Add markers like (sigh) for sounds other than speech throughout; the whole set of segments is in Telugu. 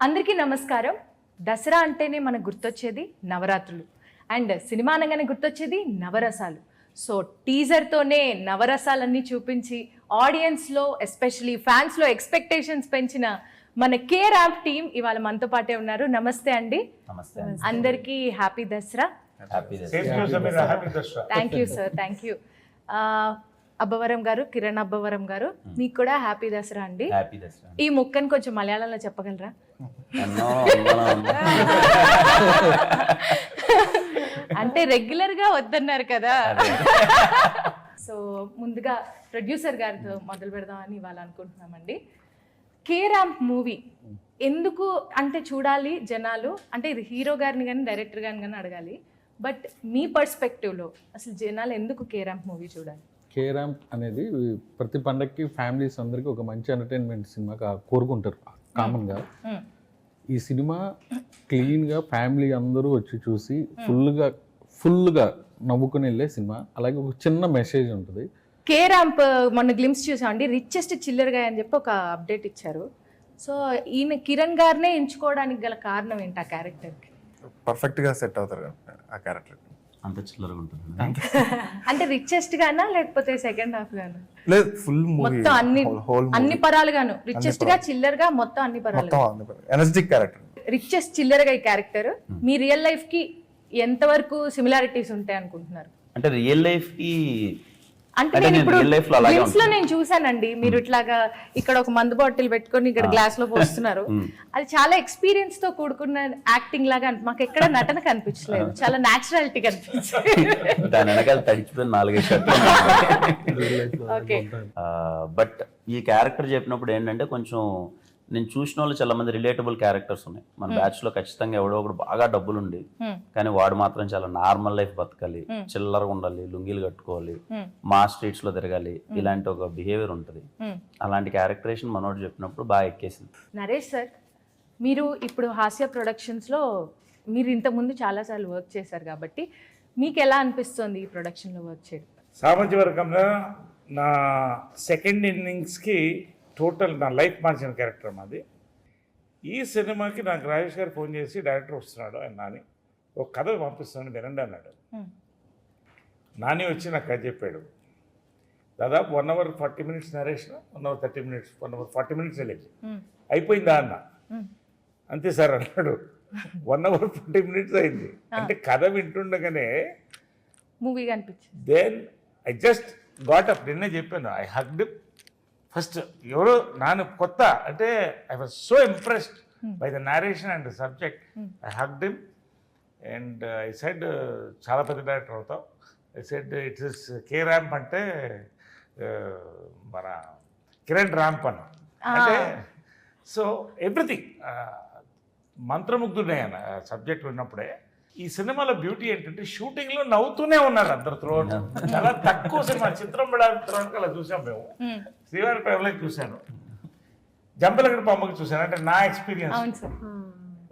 అందరికీ నమస్కారం. దసరా అంటేనే మనకు గుర్తొచ్చేది నవరాత్రులు. అండ్ సినిమా అనగానే గుర్తొచ్చేది నవరసాలు. సో టీజర్తోనే నవరసాలన్నీ చూపించి ఆడియన్స్లో ఎస్పెషలీ ఫ్యాన్స్లో ఎక్స్పెక్టేషన్స్ పెంచిన మన కే ర్యాంప్ టీం ఇవాళ మనతో పాటే ఉన్నారు. నమస్తే అండి. నమస్తే. అందరికీ happy Dasara. Happy same to Sameera happy Dasara. Thank you sir thank you Abbavaram గారు కిరణ్ అబ్బవరం గారు మీకు కూడా హ్యాపీ దసరా అండి. ఈ ముక్కని కొంచెం మలయాళంలో చెప్పగలరా? అంటే రెగ్యులర్గా వద్దన్నారు కదా. సో ముందుగా ప్రొడ్యూసర్ గారితో మొదలు పెడదామని ఇవాళ అనుకుంటున్నామండి. కే ర్యాంప్ మూవీ ఎందుకు అంటే చూడాలి జనాలు? అంటే ఇది హీరో గారిని కానీ డైరెక్టర్ గారిని కానీ అడగాలి. బట్ మీ పర్స్పెక్టివ్లో అసలు జనాలు ఎందుకు కే ర్యాంప్ మూవీ చూడాలి? కే ర్యాంప్ అనేది ప్రతి పండగకి ఫ్యామిలీస్ అందరికీ ఒక మంచి ఎంటర్టైన్మెంట్ సినిమా కోరుకుంటారు. కామన్గా. ఈ సినిమా క్లీన్గా ఫ్యామిలీ అందరూ వచ్చి చూసి ఫుల్గా ఫుల్గా నవ్వుకుని వెళ్ళే సినిమా. అలాగే ఒక చిన్న మెసేజ్ ఉంటుంది. కే ర్యాంప్ మొన్న గ్లిమ్స్ చూసామండి రిచెస్ట్ చిల్లర్గా అని చెప్పి ఒక అప్డేట్ ఇచ్చారు. సో ఈయన కిరణ్ గారినే ఎంచుకోవడానికి గల కారణం ఏంటి ఆ క్యారెక్టర్కి పర్ఫెక్ట్గా సెట్ అవుతారు ఆ క్యారెక్టర్ అంత చిల్లరగా ఉంటుంది. (laughs) అంటే రిచెస్ట్ గానా లేకపోతే సెకండ్ హాఫ్ గానా? లేదు ఫుల్ మూవీ మొత్తం అన్ని అన్ని పరాలుగాను. రిచెస్ట్గా చిల్లర్గా మొత్తం అన్ని పరాలు. మొత్తం ఎనర్జెటిక్ క్యారెక్టర్ రిచెస్ట్ చిల్లర్గా ఈ క్యారెక్టర్ మీ రియల్ లైఫ్కి ఎంతవరకు సిమిలారిటీస్ ఉంటాయి అనుకుంటున్నారు? అంటే రియల్ లైఫ్కి అంటే నేను ఇప్పుడు లో అలాగే గ్లిమ్స్లో నేను చూసానండి మీరు ఇట్లాగా ఇక్కడ ఒక మందు బాటిల్ పెట్టుకొని ఇక్కడ గ్లాస్లో పోస్తున్నారు. (laughs) అది చాలా ఎక్స్పీరియన్స్తో కూడుకున్న యాక్టింగ్ లాగా మాకు ఎక్కడ నటన కనిపించలేదు. చాలా నాచురాలిటీ కనిపించింది (laughs) దాని వెనకాల తడిచిపోయిన నాలుగైదు షర్ట్లు ఓకే (laughs) బట్ ఈ క్యారెక్టర్ చెప్పినప్పుడు ఏంటంటే కొంచెం నేను చూసిన వాళ్ళు చాలా మంది రిలేటబుల్ క్యారెక్టర్స్ ఉన్నాయి. మన బ్యాచ్లో ఖచ్చితంగా ఎవడో ఒకడు బాగా డబ్బులు ఉండి కానీ వాడు మాత్రం చాలా నార్మల్ లైఫ్ బతకాలి చిల్లరగా ఉండాలి లుంగీలు కట్టుకోవాలి మా స్ట్రీట్స్లో తిరగాలి ఇలాంటి ఒక బిహేవియర్ ఉంటుంది. అలాంటి క్యారెక్టరేషన్ మనోడు చెప్పినప్పుడు బాగా ఎక్కేసింది. నరేష్ సార్ మీరు ఇప్పుడు హాస్య ప్రొడక్షన్స్లో మీరు ఇంతకుముందు చాలాసార్లు వర్క్ చేశారు కాబట్టి మీకు ఎలా అనిపిస్తుంది ఈ ప్రొడక్షన్లో వర్క్ చేయడం? సామాజికవర్గంలో నా సెకండ్ ఇన్నింగ్స్కి టోటల్ నా లైఫ్ మార్చిన క్యారెక్టర్ మాది. ఈ సినిమాకి నాకు రాజేష్ గారు ఫోన్ చేసి డైరెక్టర్ వస్తున్నాడు ఆయన నాని. ఒక కథ పంపిస్తున్నాను వినండి అన్నాడు. నాని వచ్చి నాకు కథ చెప్పాడు. దాదాపు one hour forty minutes narration one hour thirty minutes one hour forty minutes వెళ్ళేది. అయిపోయిందా అన్న. అంతే సార్ అన్నాడు. వన్ అవర్ ఫార్టీ మినిట్స్ అయింది. అంటే కథ వింటుండగానే మూవీ అనిపించింది then I just got up నిన్నే చెప్పాను. ఐ హగ్డ్ ఫస్ట్ ఎవరో నాను కొత్త అంటే I was so impressed by the narration and subject I hugged him and I said చాలా పెద్ద డైరెక్టర్ అవుతాం I said it's is K ramp అంటే uh, మన కిరణ్ ర్యాంప్ అన్న. అంటే సో ఎవ్రీథింగ్ మంత్రముగ్ధుడే ఆయన సబ్జెక్ట్ విన్నప్పుడే ఈ సినిమాలో బ్యూటీ ఏంటంటే షూటింగ్లో నవ్వుతూనే ఉన్నారు అందరు త్రో చాలా తక్కువ సినిమా. చిత్రం తర్వాత అలా చూసాం మేము. శ్రీవారి ప్రేమలో చూశాను. జంపలగడ బొమ్మకి చూశాను. అంటే నా ఎక్స్పీరియన్స్.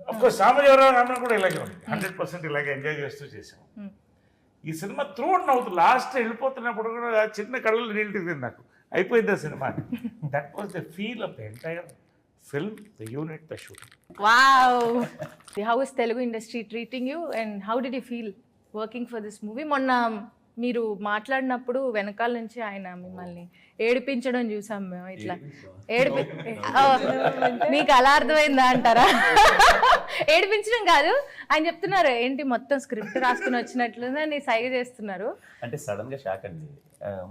అఫ్కోర్స్ సామాజికరావు రామన్ కూడా ఇలాగే ఉంది. హండ్రెడ్ పర్సెంట్ ఇలాగే ఎంజాయ్ చేస్తూ చేసాం ఈ సినిమా త్రూ నవ్వుతూ లాస్ట్ వెళ్ళిపోతున్నప్పుడు కూడా చిన్న కళ్ళు నీళ్ళు తిరిగింది నాకు. అయిపోయింది ఆ cinema. That was the feel of entire film the unit the shooting wow how is Telugu industry treating you and how do you feel working for this movie మొన్న మీరు మాట్లాడినప్పుడు వెనకాల నుంచి ఆయన మిమ్మల్ని ఏడిపించడం చూసాం మేము ఇట్లా. ఏడిపి మీకు అలా అర్థమైందా అంటారా? (laughs) ఏడిపించడం కాదు. ఆయన చెప్తున్నారు ఏంటి మొత్తం స్క్రిప్ట్ రాసుకుని వచ్చినట్లుందని సైగ చేస్తున్నారు. అంటే సడన్గా షాక్ అండి.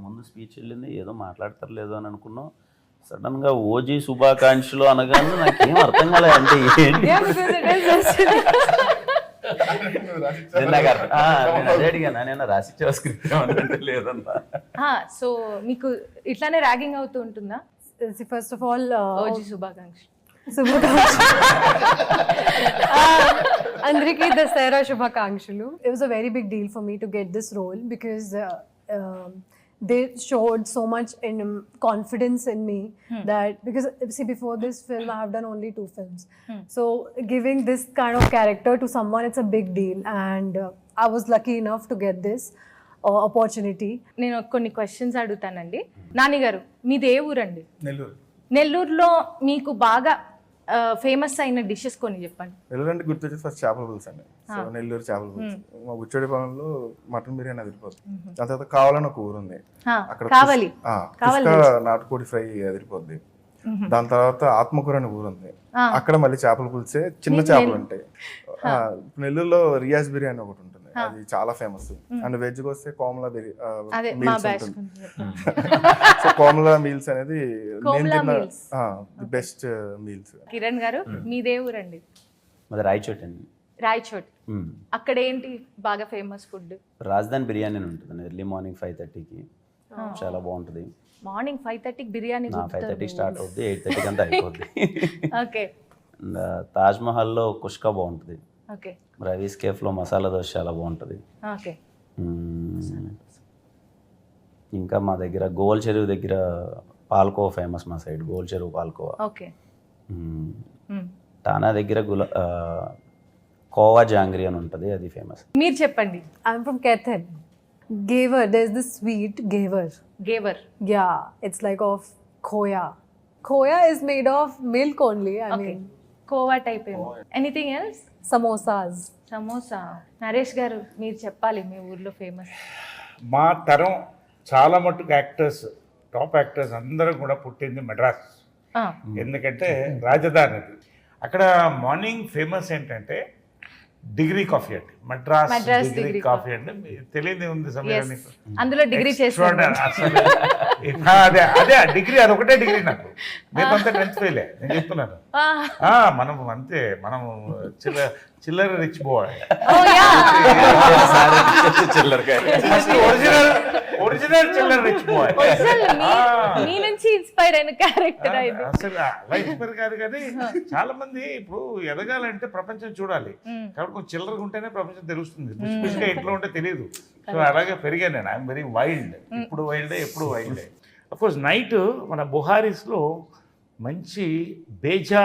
ముందు స్పీచ్ వెళ్ళింది ఏదో మాట్లాడతారు లేదో అని అనుకున్నాం. సడన్గా ఓజీ శుభాకాంక్షలు అనగానే నాకేం అర్థం కాలేదంటే ఏంటి? సో మీకు ఇట్లానే ర్యాగింగ్ అవుతూ ఉంటుందా? ఫస్ట్ ఆఫ్ ఆల్ శుభాకాంక్ష అందరికీ దసరా శుభాకాంక్షలు. It was a very big deal for me to get this role because they showed so much in um, confidence in me that because see before this film I have done only two films, so giving this kind of character to someone it's a big deal, and uh, I was lucky enough to get this uh, opportunity. నేను కొన్ని క్వశ్చన్స్ అడుగుతానండి నాని గారు మీది ఏ ఊరండి నెల్లూరు నెల్లూరులో మీకు బాగా ఫేమస్ అయిన డిషెస్ కొన్ని చెప్పండి. నెల్లూరు అంటే గుర్తొచ్చేది ఫస్ట్ చేపల పులుసు అండి. సో నెల్లూరు చేపల పులుసు. మా బుచ్చడి పొలంలో మటన్ బిర్యానీ అదిరిపోద్ది దాని తర్వాత కావాలని ఒక ఊరు ఉంది. అక్కడ కావాలి. నాటుకోడి ఫ్రై అదిరిపోద్ది దాని తర్వాత ఆత్మకూర అనే ఊరు ఉంది. అక్కడ మళ్ళీ చేపల పులిసే చిన్న చేపలు ఉంటాయి. నెల్లూరులో రియాజ్ బిర్యానీ ఒకటి ఉంటుంది. అది చాలా ఫేమస్ అండ్ వెజ్ వస్తే కోమలా బిర్యానీ మా మీల్స్ ఉంటుంది. సో (laughs) కోమలా మీల్స్ అనేది నేను కోమలా తిన్న meals. The best meals Kiran గారు మీదే ఊరండి? మాది రాయచోటి అండి. రాయచోట్. అక్కడ ఏంటి బాగా ఫేమస్ ఫుడ్ రాజధాని బిర్యానీ అని ఉంటుంది ఎర్లీ మార్నింగ్ ఫైవ్ థర్టీకి చాలా బాగుంటుంది. మార్నింగ్ ఫైవ్ థర్టీకి బిర్యానీ ఫైవ్ థర్టీకి స్టార్ట్ అవుద్ది ఎయిట్ థర్టీకి అంతా అయిపోద్ది. (laughs) ఓకే అండ్ తాజ్ మహల్లో కుష్కా బాగుంటుంది. రవీస్ కేఫ్లో మసాలా దోశ చాలా బాగుంటుంది. ఇంకా మా దగ్గర గోల్ చెరువు దగ్గర పాల్కోవా ఫేమస్ మా సైడ్ గోల్ చెరువు పాల్కోవా. టానా దగ్గర గుల కోవా జాంగ్రీ అని ఉంటుంది అది ఫేమస్. మీరు చెప్పండి. I'm from Kethen. Gaver, there's this sweet gaver. Ghevar Yeah, it's like of khoya. Khoya is made of milk only. I okay mean, khoa type ఏమో. Anything else samosas. Samosa Naresh గారు మీరు చెప్పాలి మీ ఊర్లో ఫేమస్ మా తరం చాలా మట్టుకు యాక్టర్స్ టాప్ యాక్టర్స్ అందరూ కూడా పుట్టింది మెడ్రాస్ ఎందుకంటే రాజధాని అది. అక్కడ మార్నింగ్ ఫేమస్ ఏంటంటే డిగ్రీ కాఫీ అండి. మద్రాస్ డిగ్రీ కాఫీ అంటే మీ- తెలియదు ఉంది సమయం నీకు. అందులో డిగ్రీ ఆ, అదే అదే డిగ్రీ అదొకటే డిగ్రీ నాకు. మీకంతా టెన్త్ ఫెయిలే నేను చెప్తున్నాను. మనం అంతే మనం చిల్లర చిల్లర రిచ్ బాయ్ ఒరిజినల్ ఒరిజినల్ చిల్లర రిచ్ బాయ్ మీ నుంచి ఇన్స్పైర్ అయిన క్యారెక్టర్ ఇది. అసలు అలా ఇన్స్పైర్ కాదు కానీ చాలా మంది ఇప్పుడు ఎదగాలంటే ప్రపంచం చూడాలి. కాబట్టి కొంచెం చిల్లరగా ఉంటేనే ప్రపంచం తెలుస్తుంది. పుష్ప పుష్పగా ఇంట్లో ఉంటే తెలియదు సో అలాగే పెరిగాను నేను. ఐఎమ్ వెరీ వైల్డ్ ఇప్పుడు వైల్డే ఎప్పుడు వైల్డే కోర్స్ నైట్ మన బుహారీస్లో మంచి బేజా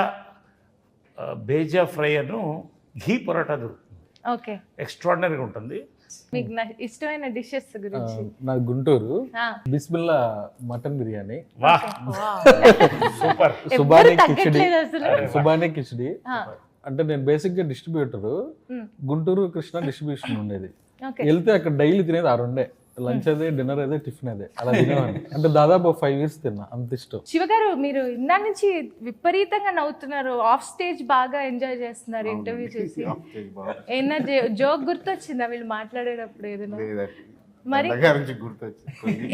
బేజా ఫ్రై అను ఘీ పొరాటా దొరుకుతుంది. ఓకే. ఎక్స్ట్రాడినరీగా ఉంటుంది. మీకు నా ఇష్టమైన డిషెస్ గురించి. నా గుంటూరు. బిస్మిల్లా మటన్ బిర్యానీ. వాహ్ (laughs) సూపర్. సుబానీ కిచిడి. సుబానీ కిచిడి. అంటే నేను బేసిక్గా డిస్ట్రిబ్యూటర్. గుంటూరు కృష్ణ డిస్ట్రిబ్యూషన్ ఉండేది. ఓకే. వెళ్తే అక్కడ డైలీ తినేది ఆ రెండే. లంచ్ అదే డిన్నర్ అదే టిఫిన్ అదే. అలా తినేవాడిని. అంటే దాదాపు ఫైవ్ ఇయర్స్ తిన్నా. అంత ఇష్టం. శివగారు మీరు ఇందా నుంచి విపరీతంగా నవ్వుతున్నారు. ఆఫ్ స్టేజ్ బాగా ఎంజాయ్ చేస్తున్నారు ఇంటర్వ్యూ చేసి. ఏమన్నా జోక్ గుర్తొచ్చిందా వీళ్ళు మాట్లాడేటప్పుడు ఏదైనా? మరి?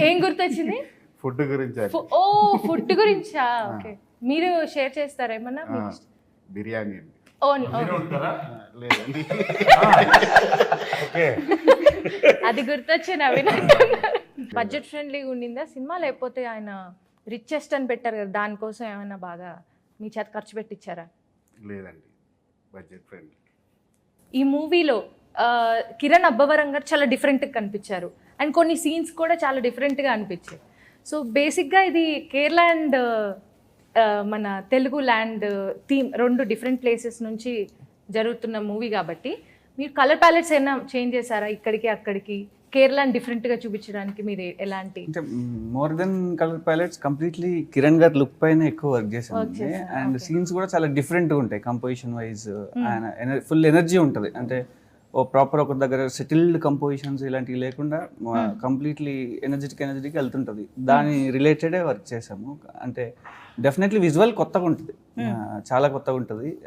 ఏం గుర్తొచ్చింది? ఫుడ్ గురించి ఓ ఫుడ్ గురించా? ఓకే. మీరు షేర్ చేస్తారా ఏమన్నా? బిర్యానీ ఓ ఓ. లేదండి. (laughs) ఓకే. అది గుర్తొచ్చి నవీన్ బడ్జెట్ ఫ్రెండ్లీ ఉండిందా? సినిమా లేకపోతే ఆయన రిచెస్ట్ అని పెట్టారు కదా దానికోసం ఏమైనా బాగా మీ చేత ఖర్చు పెట్టించారా లేదండి. బడ్జెట్ ఫ్రెండ్ ఈ మూవీలో కిరణ్ అబ్బవరం గారు చాలా డిఫరెంట్గా కనిపించారు. అండ్ కొన్ని సీన్స్ కూడా చాలా డిఫరెంట్గా అనిపించాయి. సో బేసిక్గా ఇది కేరళ అండ్ మన తెలుగు ల్యాండ్ థీమ్ రెండు డిఫరెంట్ ప్లేసెస్ నుంచి జరుగుతున్న మూవీ కాబట్టి మీరు కలర్ ప్యాలెట్స్ అయినా చేంజ్ చేశారా ఇక్కడికి అక్కడికి? కేరళని డిఫరెంట్గా చూపించడానికి మీరు ఎలాంటి? అంటే more than colour palettes completely Kiran గారి లుక్ పైన ఎక్కువ వర్క్ చేసాం Work చేశారు, అండ్. సీన్స్ కూడా చాలా డిఫరెంట్గా ఉంటాయి కంపోజిషన్ వైజ్ ఫుల్ ఎనర్జీ ఉంటుంది. అంటే ఓ ప్రాపర్ ఒక దగ్గర సెటిల్డ్ కంపోజిషన్స్ ఇలాంటివి లేకుండా కంప్లీట్లీ ఎనర్జెటిక్ ఎనర్జెటిక్ వెళ్తుంటుంది. దాని రిలేటెడే వర్క్ చేసాము. అంటే డెఫినెట్లీ విజువల్ కొత్తగా ఉంటుంది. ఆ, చాలా కొత్తగా ఉంటుంది.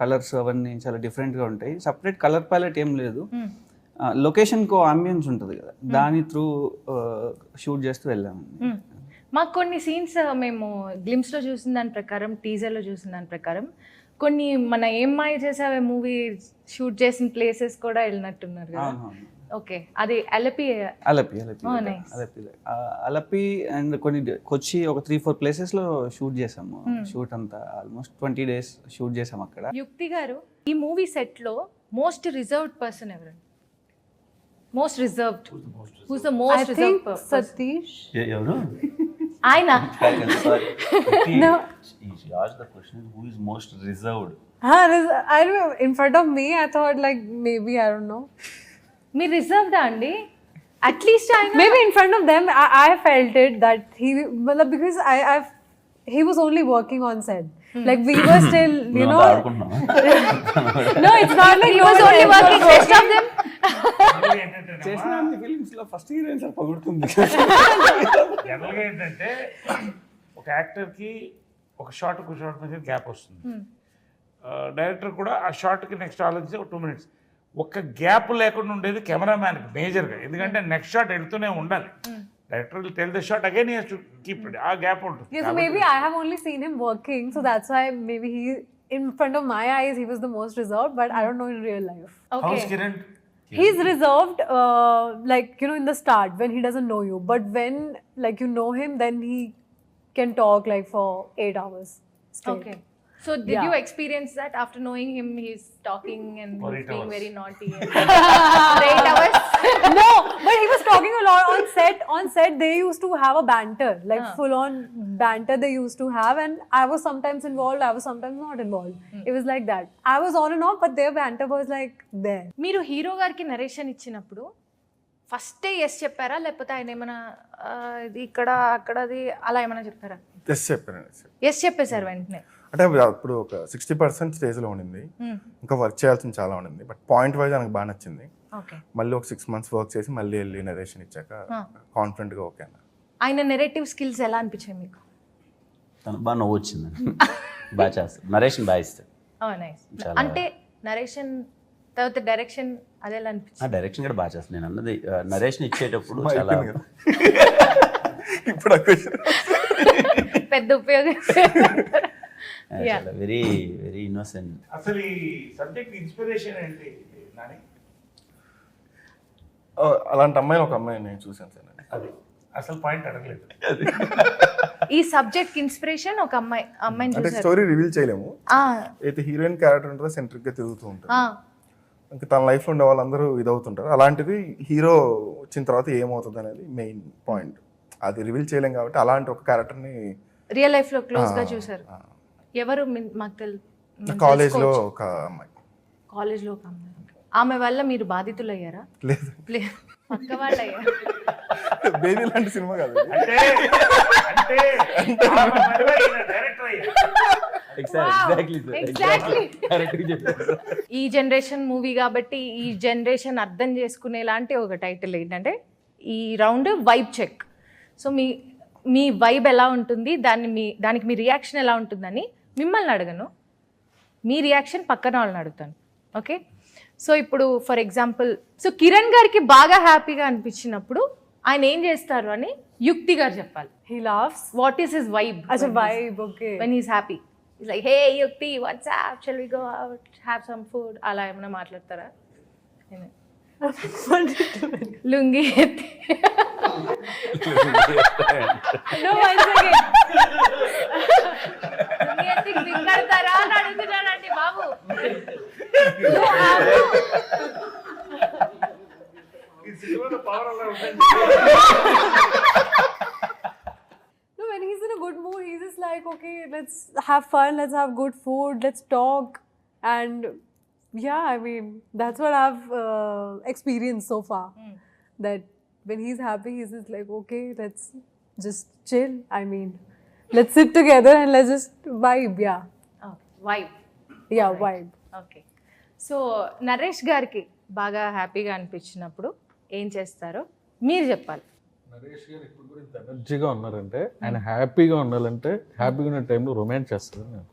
కలర్స్ అవన్నీ చాలా డిఫరెంట్గా ఉంటాయి. సపరేట్ కలర్ ప్యాలెట్ ఏం లేదు. Hmm. లొకేషన్కి అంబియన్స్ ఉంటుంది కదా. దాని త్రూ షూట్ చేస్తూ వెళ్ళాము. మాకు కొన్ని సీన్స్ మేము గ్లిమ్స్లో చూసిన దాని ప్రకారం టీజర్లో చూసిన దాని ప్రకారం కొన్ని మన ఏం మాయ చేసావే మూవీ షూట్ చేసిన ప్లేసెస్ కూడా వెళ్ళినట్టున్నారు కదా. ఓకే అది అలపి. అలపి అలపి. Oh. అలపి. అలపి అండ్ కొన్ని కొచ్చి ఒక త్రీ ఫోర్ ప్లేసెస్లో షూట్ చేసాము. షూట్ అంతా ఆల్మోస్ట్ ట్వంటీ డేస్ షూట్ చేసాం అక్కడ. యుక్తి గారు ఈ మూవీ సెట్లో మోస్ట్ రిజర్వ్డ్ పర్సన్ ఎవరండి? Most reserved who's the I most think reserved Satish. ఎవరు ఆయన the question who is most reserved Ah, res- I don't know. In front of me, I thought like maybe I don't know. మీరు రిజర్వ్డా అండి అట్లీస్ట్ ఆయన Maybe in front of them, I, I felt it that he, well, because I, I've, he was only working on set. Like we were still, you మేమంతా know. ఆడుకుంటున్నాం (laughs) No, it's not like He you was were only working (laughs) rest of them. చేసిన అన్ని ఫిలిమ్స్లో ఫస్ట్ హీరోయిన్ సార్ పగుడుతుంది. (laughs) జనరల్గా ఏంటంటే ఒక యాక్టర్కి ఒక షార్ట్ ఒక షార్ట్ మధ్య గ్యాప్ వస్తుంది. డైరెక్టర్ కూడా ఆ షార్ట్కి నెక్స్ట్ ఆలోచించి ఒక టూ మినిట్స్ ఒక్క గ్యాప్ లేకుండా ఉండేది కెమెరామ్యాన్కి మేజర్గా ఎందుకంటే నెక్స్ట్ షాట్ వెళ్తూనే ఉండాలి. director will tell the shot again he has to keep it. A gap onto yeah so maybe i have only seen him working so that's why maybe he in front of my eyes he was the most reserved but i don't know in real life. Okay. How's kiran? He's reserved uh, like you know in the start when he doesn't know you but when like you know him then he can talk like for 8 hours straight. Okay. So did Yeah. you experience that after knowing him? He's talking and he's being hours. very naughty. And for eight hours. no, but he was talking a lot on set. On set, they used to have a banter, like Ah. full on banter they used to have, and I was sometimes involved, I was sometimes not involved. It was like that. I was on and off, but their banter was like there. మీరు హీరో గారికి నరేషన్ ఇచ్చినప్పుడు ఫస్టే ఎస్ చెప్పారా లేకపోతే ఆయన ఏమైనా "ఆ, ఇది ఇక్కడ అక్కడది అలా ఏమైనా చెప్పారా ఎస్ చెప్పాను ఎస్ చెప్పేశారు వెంటనే అంటే అప్పుడు ఒక సిక్స్టీ పర్సెంట్ స్టేజ్లో ఉండింది. ఇంకా వర్క్ చేయాల్సింది చాలా ఉండింది. బట్ పాయింట్ వైజ్ నాకు బాగా నచ్చింది. ఓకే. మళ్ళీ ఒక సిక్స్ మంత్స్ వర్క్ చేసి మళ్ళీ వెళ్ళి నరేషన్ ఇచ్చాక కాన్ఫిడెంట్గా ఓకే అన్న. ఆయన నెరేటివ్ స్కిల్స్ ఎలా అనిపించాయి మీకు? తనకు బాగా నవ్వు వచ్చింది. బాగా చేస్తాడు నరేషన్ బాగా ఇస్తాడు అంటే నరేషన్ తర్వాత డైరెక్షన్ అదే అనిపించింది? డైరెక్షన్ కూడా బాగా చేస్తాను నేను అన్నది నరేషన్ ఇచ్చేటప్పుడు చాలా (laughs) ఇప్పుడు. పెద్ద ఉపయోగం. (laughs) వెరీ వెరీ ఇన్నోసెంట్ అసలు ఈ సబ్జెక్ట్ ఇన్స్పిరేషన్ ఏంటి నాని? అలాంటి అమ్మాయిని ఒక అమ్మాయిని నేను చూశాను సార్. అది. అసలు పాయింట్ అడగలేదు. ఈ సబ్జెక్ట్ ఇన్స్పిరేషన్ ఒక అమ్మాయి అమ్మాయిని అంటే చూసారు స్టోరీ రివీల్ చేయలేము. ఆ, అయితే హీరోయిన్ క్యారెక్టర్ ఉంటుందో సెంట్రిక్గా తిరుగుతూ ఉంటుంది. ఆ, ఇంకా తన లైఫ్లో ఉండే వాళ్ళందరూ ఇదవుతుంటారు. అలాంటిది హీరో వచ్చిన తర్వాత ఏమవుతుంది అనేది మెయిన్ పాయింట్ అది రివీల్ చేయలేం కాబట్టి అలాంటి ఒక క్యారెక్టర్ని రియల్ లైఫ్లో క్లోజ్గా చూసారు ఎవరు మీ- మాకు తెలు కాలేజ్లో ఒక అమ్మాయి. కాలేజ్లో ఒక అమ్మాయి ఆమె వల్ల మీరు బాధితులు అయ్యారా లేదు పక్క వాళ్ళు అయ్యారు (laughs) బేబీ లాంటి సినిమా కాదు. అంటే అంటే డైరెక్టర్ ఈ జనరేషన్ మూవీ కాబట్టి ఈ జనరేషన్ అర్థం చేసుకునేలాంటి ఒక టైటిల్ ఏంటంటే ఈ రౌండ్ వైబ్ చెక్. సో మీ మీ వైబ్ ఎలా ఉంటుంది? దాన్ని మీ దానికి మీ రియాక్షన్ ఎలా ఉంటుందని మిమ్మల్ని అడగను మీ రియాక్షన్ పక్కన వాళ్ళని అడుగుతాను ఓకే సో ఇప్పుడు ఫర్ ఎగ్జాంపుల్ సో కిరణ్ గారికి బాగా హ్యాపీగా అనిపించినప్పుడు ఆయన ఏం చేస్తారు అని యుక్తి గారు చెప్పాలి He laughs. What is his vibe vibe, okay. when he's happy. He's like, hey, Yukti, what's up? Shall we go out, have some food? అలా ఏమైనా మాట్లాడతారా (laughs) లుంగి ఎత్తి no, one second. లుంగి ఎత్తి దిక్కడతారా అని అడుగుతున్నానండి బాబు ఈ సినిమాలో పవర్ అలా ఉంటుంది No, when he's in a good mood, he's just like, okay, let's have fun, let's have good food, let's talk. And yeah, I mean, that's what I've uh, experienced so far. That when he's happy, he's just like, okay, let's just chill. I mean, let's sit together and let's just vibe. Yeah. Vibe Yeah, vibe. Okay so Naresh గారికి బాగా హ్యాపీగా అనిపించినప్పుడు ఏం చేస్తారో మీరు చెప్పాలి నరేష్ గారు ఇప్పుడు కూడా ఇంత ఎనర్జీగా ఉన్నారంటే ఆయన హ్యాపీగా ఉండాలంటే హ్యాపీగా ఉన్న టైంలో రొమాన్స్ చేస్తారు నేను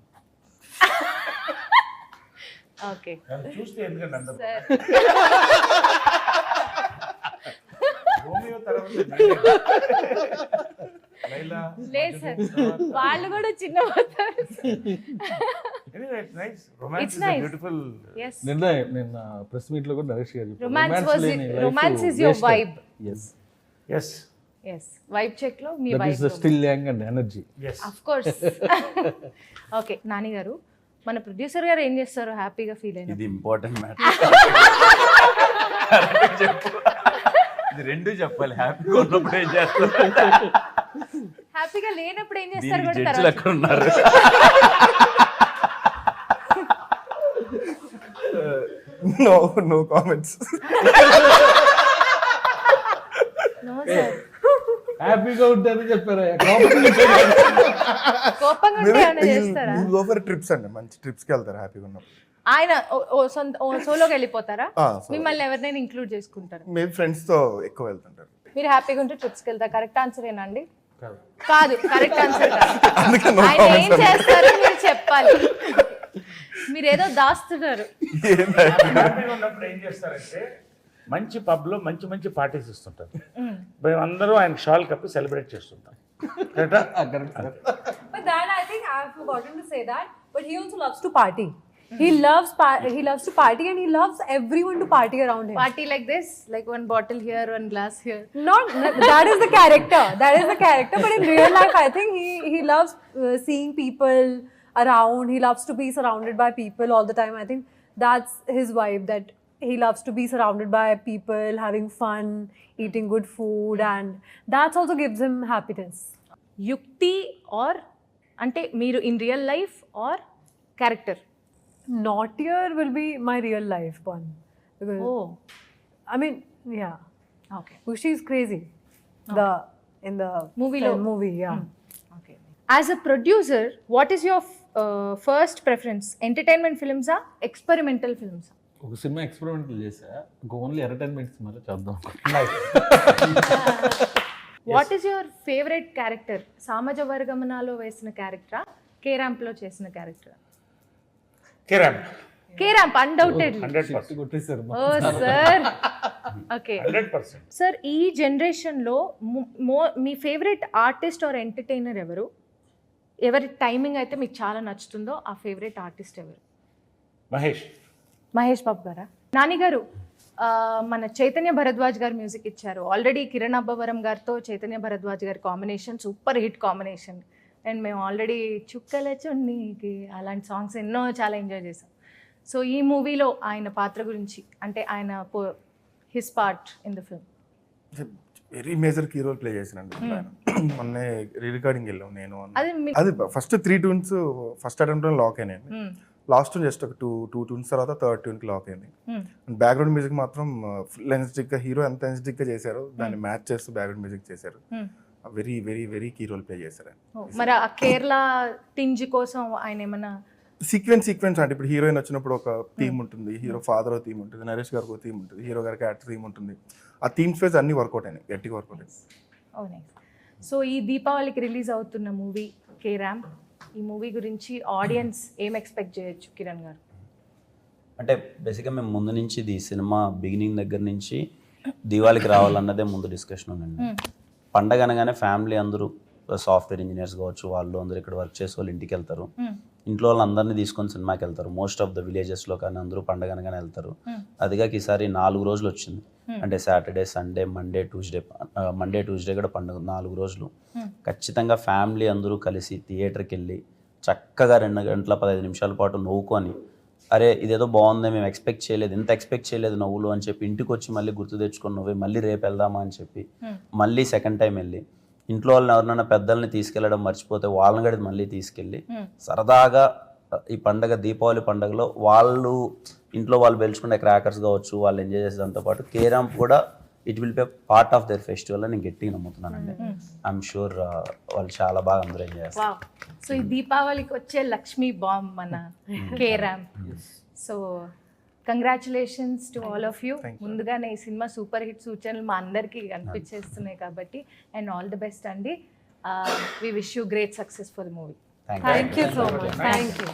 ఓకే (laughs) చూస్తే ఎందుకంటే (laughs) అందరూ సార్ రోమియో తర్వాత జూలియట్. లైలా లేదు సార్ వాళ్ళు కూడా చిన్న నిన్న నిన్న ప్రెస్ మీట్లో కూడా నరేష్ గారు. ఎస్ వైబ్ చెక్లో మీ వైబ్. Yes. Of course okay Nani గారు మన ప్రొడ్యూసర్ గారు ఏం చేస్తారు హ్యాపీగా ఫీల్ అయిన ఇది ఇంపార్టెంట్ మ్యాటర్ చెప్పు ఇది రెండు చెప్పాలి. హ్యాపీగా ఉన్నప్పుడు ఏం చేస్తారు? హ్యాపీగా లేనప్పుడు ఏం చేస్తారు దీనికి జడ్జిలు ఎక్కడ ఉన్నారు. No no comments No, sir. హ్యాపీగా ఉంటారని చెప్పారు? కోపంగా ఉంటే ఏమైనా చేస్తారా? గో ఫర్ ట్రిప్స్ అండి. మంచి ట్రిప్స్కి వెళ్తారు హ్యాపీగా ఉన్నప్పుడు. ఆయన ఓ- ఓ సొంత ఓ సోలోకి వెళ్ళిపోతారా? మిమ్మల్ని ఎవరినైనా ఇంక్లూడ్ చేసుకుంటారు? మేబీ ఫ్రెండ్స్తో ఎక్కువ వెళ్తుంటారు. మీరు హ్యాపీగా ఉంటే ట్రిప్స్కి వెళ్తారు? కరెక్ట్ ఆన్సర్ ఏనండి కాదు. కరెక్ట్ ఆన్సర్ ఆయన ఏం చేస్తారో మీరు చెప్పాలి. మీరు ఏదో దాస్తున్నారు హ్యాపీగా ఉన్నప్పుడు ఏం చేస్తారంటే మంచి మంచి మంచి పార్టీస్ ఇస్తుంటారు. మేము అందరూ ఆయన షాల్ కప్పి సెలబ్రేట్ చేస్తుంటాం. కరెక్టా But that I think I've forgotten to say that. But he also loves to party. He loves pa- he loves to party and he loves everyone to party around him. Party like this like one bottle here one glass here Not that is the character. That is the character. But in real life, I think he he loves uh, seeing people around. He loves to be surrounded by people all the time. I think that's his vibe. That he loves to be surrounded by people, having fun, eating good food, and that also gives him happiness. Yukti or అంటే మీరు in real life or character Naughtier will be my real life one. Because oh I mean, yeah. Okay Well, she's crazy. The in the Movie film movie, yeah. Okay as a producer what is your first preference entertainment ఫిల్మ్సా experimental ఫిల్మ్సా ఒక సినిమా ఎక్స్పెరిమెంట్ చేసా ఓన్లీ ఎంటర్టైన్మెంట్ సినిమాలో చేద్దాం. What is your favourite character సామాజ వర్గమనాలో వేసిన క్యారెక్టరా కే ర్యాంప్లో చేసిన character Kiran K ramp undoubtedly hundred percent కొట్టేశారు. ఓ సార్ ఓకే సార్ ఈ జనరేషన్లో మో మీ ఫేవరెట్ ఆర్టిస్ట్ ఆర్ ఎంటర్టైనర్ ఎవరు? ఎవరి టైమింగ్ అయితే మీకు చాలా నచ్చుతుందో ఆ ఫేవరెట్ ఆర్టిస్ట్ ఎవరు? మహేష్. మహేష్ బాబు గారా? నాని గారు మన చైతన్య భరద్వాజ్ గారు మ్యూజిక్ ఇచ్చారు. ఆల్రెడీ కిరణ్ అబ్బవరం గారితో చైతన్య భరద్వాజ్ గారి combination super hit combination. And మేము ఆల్రెడీ చుక్కల చున్నీకి అలాంటి సాంగ్స్ ఎన్నో చాలా ఎంజాయ్ చేసాం. సో ఈ మూవీలో ఆయన పాత్ర గురించి అంటే ఆయన his part in the film. Very major key role play చేసినండి ఆయన. మొన్నే రీ రికార్డింగ్ వెళ్ళాం నేను. అది first three tunes first attempt lock అయినాయి. లాస్ట్ జస్ట్ ఒక టూ టూ ట్యూన్స్ తర్వాత థర్డ్ ట్యూన్కి లాక్ అయింది బ్యాక్గ్రౌండ్ మ్యూజిక్ మాత్రం ఫుల్ ఎనర్జెటిక్గా హీరో ఎంత ఎనర్జెటిక్గా చేశారో దాన్ని మ్యాచ్ చేస్తూ బ్యాక్గ్రౌండ్ మ్యూజిక్ చేశారు. Very very very key role play చేశారు. మరి ఆ కేరళ టింజ్ కోసం ఆయన ఏమన్నా సీక్వెన్స్ సీక్వెన్స్ అంటే ఇప్పుడు హీరోయిన్ వచ్చినప్పుడు ఒక థీమ్ ఉంటుంది. హీరో ఫాదర్ థీమ్ ఉంటుంది నరేష్ గారికి ఒక థీమ్ ఉంటుంది హీరో గారికి యాక్టర్ థీమ్ ఉంటుంది. ఆ థీమ్స్ వైజ్ అన్ని వర్కౌట్ అయినాయి గట్టిగా వర్కౌట్ అయినాయి. సో ఈ దీపావళికి రిలీజ్ అవుతున్న మూవీ కే ర్యామ్ ఈ మూవీ గురించి ఆడియన్స్ ఏం ఎక్స్పెక్ట్ చేయొచ్చు కిరణ్ గారు? అంటే బేసిక్గా మేము ముందు నుంచి ఇది సినిమా బిగినింగ్ దగ్గర నుంచి దివాళికి రావాలన్నదే ముందు డిస్కషన్ ఉందండి. పండగ అనగానే ఫ్యామిలీ అందరూ సాఫ్ట్వేర్ ఇంజనీర్స్ కావచ్చు వాళ్ళు అందరూ ఇక్కడ వర్క్ చేసే వాళ్ళు ఇంటికి వెళ్తారు. ఇంట్లో వాళ్ళందరినీ తీసుకొని సినిమాకి వెళ్తారు. మోస్ట్ ఆఫ్ ద విలేజెస్లో కానీ అందరూ పండగ అనగానే వెళ్తారు. అదిగాక ఈసారి నాలుగు రోజులు వచ్చింది. అంటే Saturday Sunday Monday Tuesday Monday Tuesday కూడా పండుగ నాలుగు రోజులు. ఖచ్చితంగా ఫ్యామిలీ అందరూ కలిసి థియేటర్కి వెళ్ళి చక్కగా రెండు గంటల పదహైదు నిమిషాల పాటు నవ్వుకొని అరే ఇదేదో బాగుంది మేము ఎక్స్పెక్ట్ చేయలేదు ఇంత ఎక్స్పెక్ట్ చేయలేదు నవ్వులు అని చెప్పి ఇంటికి వచ్చి మళ్ళీ గుర్తు తెచ్చుకొని నవ్వి మళ్ళీ రేపు వెళ్దామా అని చెప్పి మళ్ళీ సెకండ్ టైం వెళ్ళి ఇంట్లో వాళ్ళని ఎవరినైనా పెద్దల్ని తీసుకెళ్ళడం మర్చిపోతే వాళ్ళని కూడా మళ్ళీ తీసుకెళ్ళి సరదాగా ఈ పండగ దీపావళి పండగలో వాళ్ళు ఇంట్లో వాళ్ళు పెంచుకునే క్రాకర్స్ కావచ్చు వాళ్ళు ఎంజాయ్ చేసేదాంతో పాటు కేరాంప్ కూడా it will be part of their festival అని నేను గట్టిగా నమ్ముతున్నానండి. ఐఎమ్ షూర్ వాళ్ళు చాలా బాగా అందరూ ఎంజాయ్ చేస్తారు. సో ఈ దీపావళికి వచ్చే లక్ష్మీ బాంబ్ మన K ramp so congratulations to all of you ముందుగానే ఈ సినిమా సూపర్ హిట్ సూచనలు మా అందరికీ కనిపించేస్తున్నాయి కాబట్టి అండ్ ఆల్ ది బెస్ట్ అండి. We wish you great success for the movie thank you Thank you so much. Thank you.